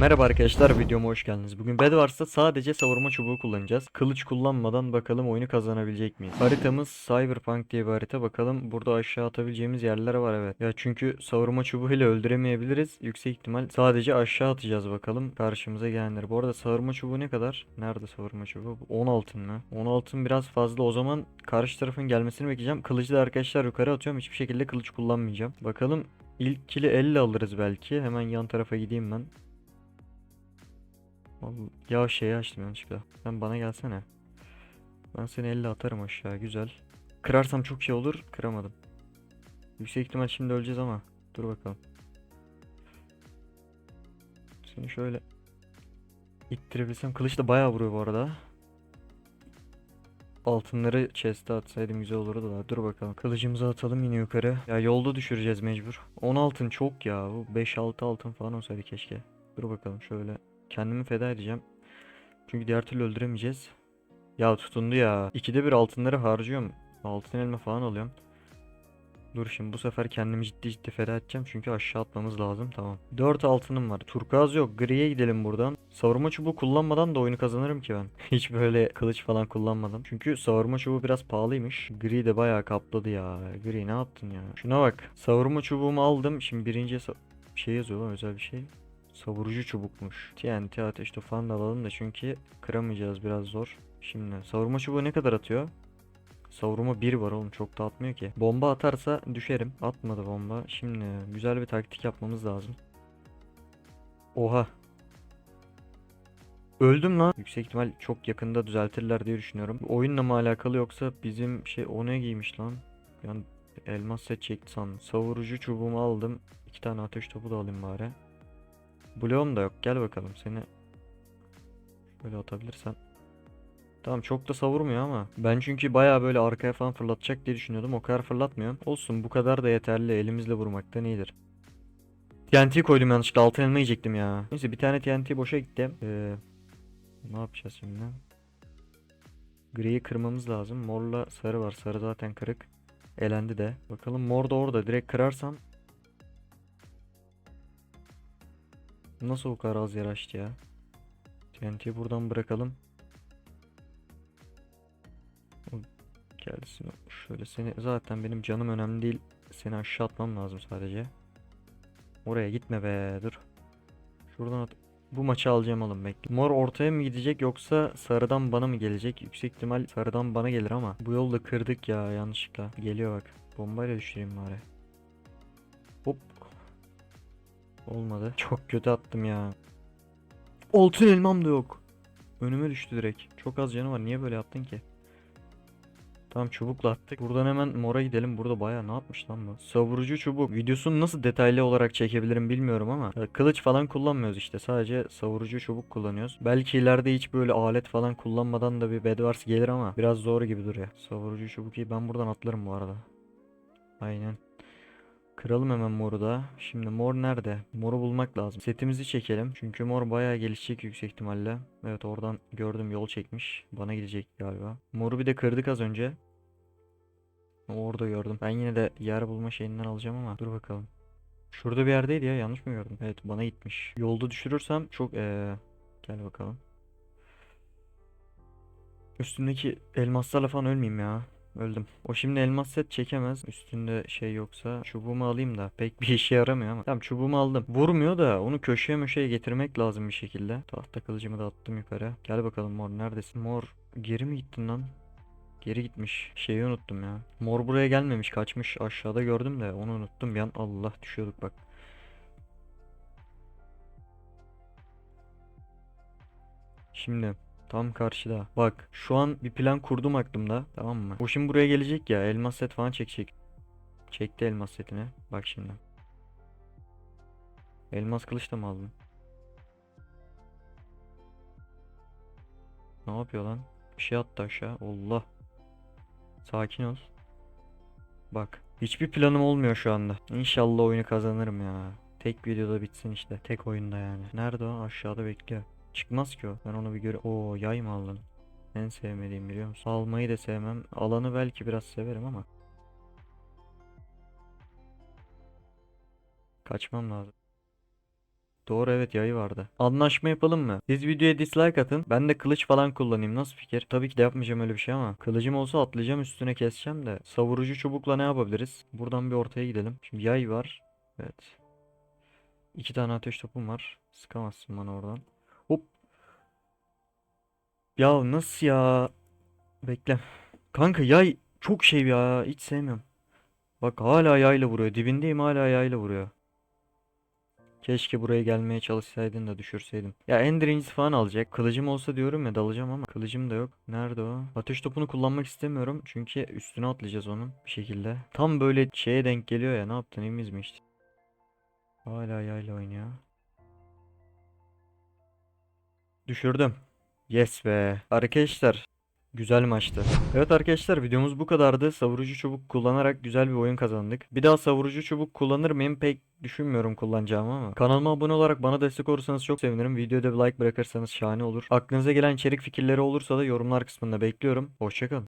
Merhaba arkadaşlar videoma hoş geldiniz. Bugün Bedwars'ta sadece savurma çubuğu kullanacağız. Kılıç kullanmadan bakalım oyunu kazanabilecek miyiz? Haritamız Cyberpunk diye bir harita. Bakalım burada aşağı atabileceğimiz yerler var evet. Ya çünkü savurma çubuğu ile öldüremeyebiliriz. Yüksek ihtimal sadece aşağı atacağız bakalım karşımıza gelenleri. Bu arada savurma çubuğu ne kadar? Nerede savurma çubuğu? 10 altın mı? 10 altın biraz fazla. O zaman karşı tarafın gelmesini bekleyeceğim. Kılıcı da arkadaşlar yukarı atıyorum. Hiçbir şekilde kılıç kullanmayacağım. Bakalım ilk kili 50 alırız belki. Hemen yan tarafa gideyim ben. Ya şeyi açtım yanlışlıkla. Sen bana gelsene. Ben seni elle atarım aşağı. Güzel. Kırarsam çok şey olur. Kıramadım. Yüksek ihtimal şimdi öleceğiz ama. Dur bakalım. Seni şöyle ittirebilsem. Kılıç da bayağı vuruyor bu arada. Altınları chest'e atsaydım güzel olurdu da. Dur bakalım. Kılıcımızı atalım yine yukarı. Ya yolda düşüreceğiz mecbur. 10 altın çok ya. Bu 5-6 altın falan olsaydı keşke. Dur bakalım şöyle. Kendimi feda edeceğim. Çünkü diğer türlü öldüremeyeceğiz. Ya tutundu ya. İkide bir altınları harcıyorum. Altın elma falan alıyorum. Dur şimdi bu sefer kendimi ciddi ciddi feda edeceğim. Çünkü aşağı atmamız lazım. Tamam. 4 altınım var. Turkuaz yok. Griye gidelim buradan. Savurma çubuğu kullanmadan da oyunu kazanırım ki ben. Hiç böyle kılıç falan kullanmadan. Çünkü savurma çubuğu biraz pahalıymış. Gri de bayağı kapladı ya. Gri ne yaptın ya? Şuna bak. Savurma çubuğumu aldım. Şimdi birinciye sa- şey yazıyor lan özel bir şey. Savurucu çubukmuş. TNT ateş tufan da alalım da çünkü kıramayacağız biraz zor. Şimdi savurma çubuğu ne kadar atıyor? Savurma 1 var oğlum çok da atmıyor ki. Bomba atarsa düşerim. Atmadı bomba. Şimdi güzel bir taktik yapmamız lazım. Oha. Öldüm lan. Yüksek ihtimal çok yakında düzeltirler diye düşünüyorum. Oyunla mı alakalı yoksa bizim şey o ne giymiş lan? Yani elmas set çekti sandım. Savurucu çubuğumu aldım. İki tane ateş topu da alayım bari. Bloğum da yok. Gel bakalım seni. Böyle atabilirsen. Tamam çok da savurmuyor ama. Ben çünkü baya böyle arkaya falan fırlatacak diye düşünüyordum. O kadar fırlatmıyor. Olsun bu kadar da yeterli. Elimizle vurmaktan iyidir. TNT koydum yanlışlıkla. Altın elma yiyecektim ya. Neyse bir tane TNT boşa gitti. Ee, ne yapacağız şimdi? Griyi kırmamız lazım. Morla sarı var. Sarı zaten kırık. Elendi de. Bakalım mor da orada. Direkt kırarsam Nasıl o kadar az yer açtı ya? TNT'yi buradan bırakalım. O gelsin. Şöyle seni zaten benim canım önemli değil. Seni aşağı atmam lazım sadece. Oraya gitme be dur. Şuradan at. Bu maçı alacağım oğlum bekle. Mor ortaya mı gidecek yoksa sarıdan bana mı gelecek? Yüksek ihtimal sarıdan bana gelir ama bu yolda kırdık ya yanlışlıkla. Geliyor bak. Bombayla düşüreyim bari. Hop. Olmadı. Çok kötü attım ya. Altın elmam da yok. Önüme düştü direkt. Çok az canı var. Niye böyle yaptın ki? Tamam çubukla attık. Buradan hemen mora gidelim. Burada bayağı ne yapmış lan bu? Savurucu çubuk. Videosunu nasıl detaylı olarak çekebilirim bilmiyorum ama. ya Kılıç falan kullanmıyoruz işte. Sadece savurucu çubuk kullanıyoruz. Belki ileride hiç böyle alet falan kullanmadan da bir Bedwars gelir ama biraz zor gibi duruyor. Savurucu çubuk iyi. Ben buradan atlarım bu arada. Aynen. Kıralım hemen moru da. Şimdi mor nerede? Moru bulmak lazım. Setimizi çekelim. Çünkü mor bayağı gelişecek yüksek ihtimalle. Evet oradan gördüm yol çekmiş. Bana gidecek galiba. Moru bir de kırdık az önce. Orada gördüm. Ben yine de yer bulma şeyinden alacağım ama dur bakalım. Şurada bir yerdeydi ya yanlış mı gördüm? Evet bana gitmiş. Yolda düşürürsem çok eee gel bakalım. Üstündeki elmaslarla falan ölmeyeyim ya. Öldüm. O şimdi elmas set çekemez. Üstünde şey yoksa çubuğumu alayım da pek bir işe yaramıyor ama. Tamam çubuğumu aldım. Vurmuyor da onu köşeye möşeye getirmek lazım bir şekilde. Tahta kılıcımı da attım yukarı. Gel bakalım mor neredesin? Mor geri mi gittin lan? Geri gitmiş. Şeyi unuttum ya. Mor buraya gelmemiş. Kaçmış. Aşağıda gördüm de onu unuttum bir an. Allah düşüyorduk bak. Şimdi tam karşıda. Bak şu an bir plan kurdum aklımda. Tamam mı? O şimdi buraya gelecek ya. Elmas set falan çekecek. Çekti elmas setini. Bak şimdi. Elmas kılıç da mı aldın? Ne yapıyor lan? Bir şey attı aşağı. Allah. Sakin ol. Bak. Hiçbir planım olmuyor şu anda. İnşallah oyunu kazanırım ya. Tek videoda bitsin işte. Tek oyunda yani. Nerede o? Aşağıda bekliyor. Çıkmaz ki o. Ben onu bir göre... Oo yay mı aldın? En sevmediğim biliyor musun? Almayı da sevmem. Alanı belki biraz severim ama. Kaçmam lazım. Doğru evet yayı vardı. Anlaşma yapalım mı? Siz videoya dislike atın. Ben de kılıç falan kullanayım. Nasıl fikir? Tabii ki de yapmayacağım öyle bir şey ama. Kılıcım olsa atlayacağım üstüne keseceğim de. Savurucu çubukla ne yapabiliriz? Buradan bir ortaya gidelim. Şimdi yay var. Evet. İki tane ateş topum var. Sıkamazsın bana oradan. Ya nasıl ya? Bekle. Kanka yay çok şey ya. Hiç sevmiyorum. Bak hala yayla vuruyor. Dibindeyim hala yayla vuruyor. Keşke buraya gelmeye çalışsaydın da düşürseydin. Ya Ender falan alacak. Kılıcım olsa diyorum ya dalacağım ama kılıcım da yok. Nerede o? Ateş topunu kullanmak istemiyorum. Çünkü üstüne atlayacağız onun bir şekilde. Tam böyle şeye denk geliyor ya. Ne yaptın? İmiz mi işte? Hala yayla oynuyor. Düşürdüm. Yes be. Arkadaşlar Güzel maçtı. Evet arkadaşlar videomuz bu kadardı. Savurucu çubuk kullanarak güzel bir oyun kazandık. Bir daha savurucu çubuk kullanır mıyım pek düşünmüyorum kullanacağımı ama. Kanalıma abone olarak bana destek olursanız çok sevinirim. Videoda bir like bırakırsanız şahane olur. Aklınıza gelen içerik fikirleri olursa da yorumlar kısmında bekliyorum. Hoşçakalın.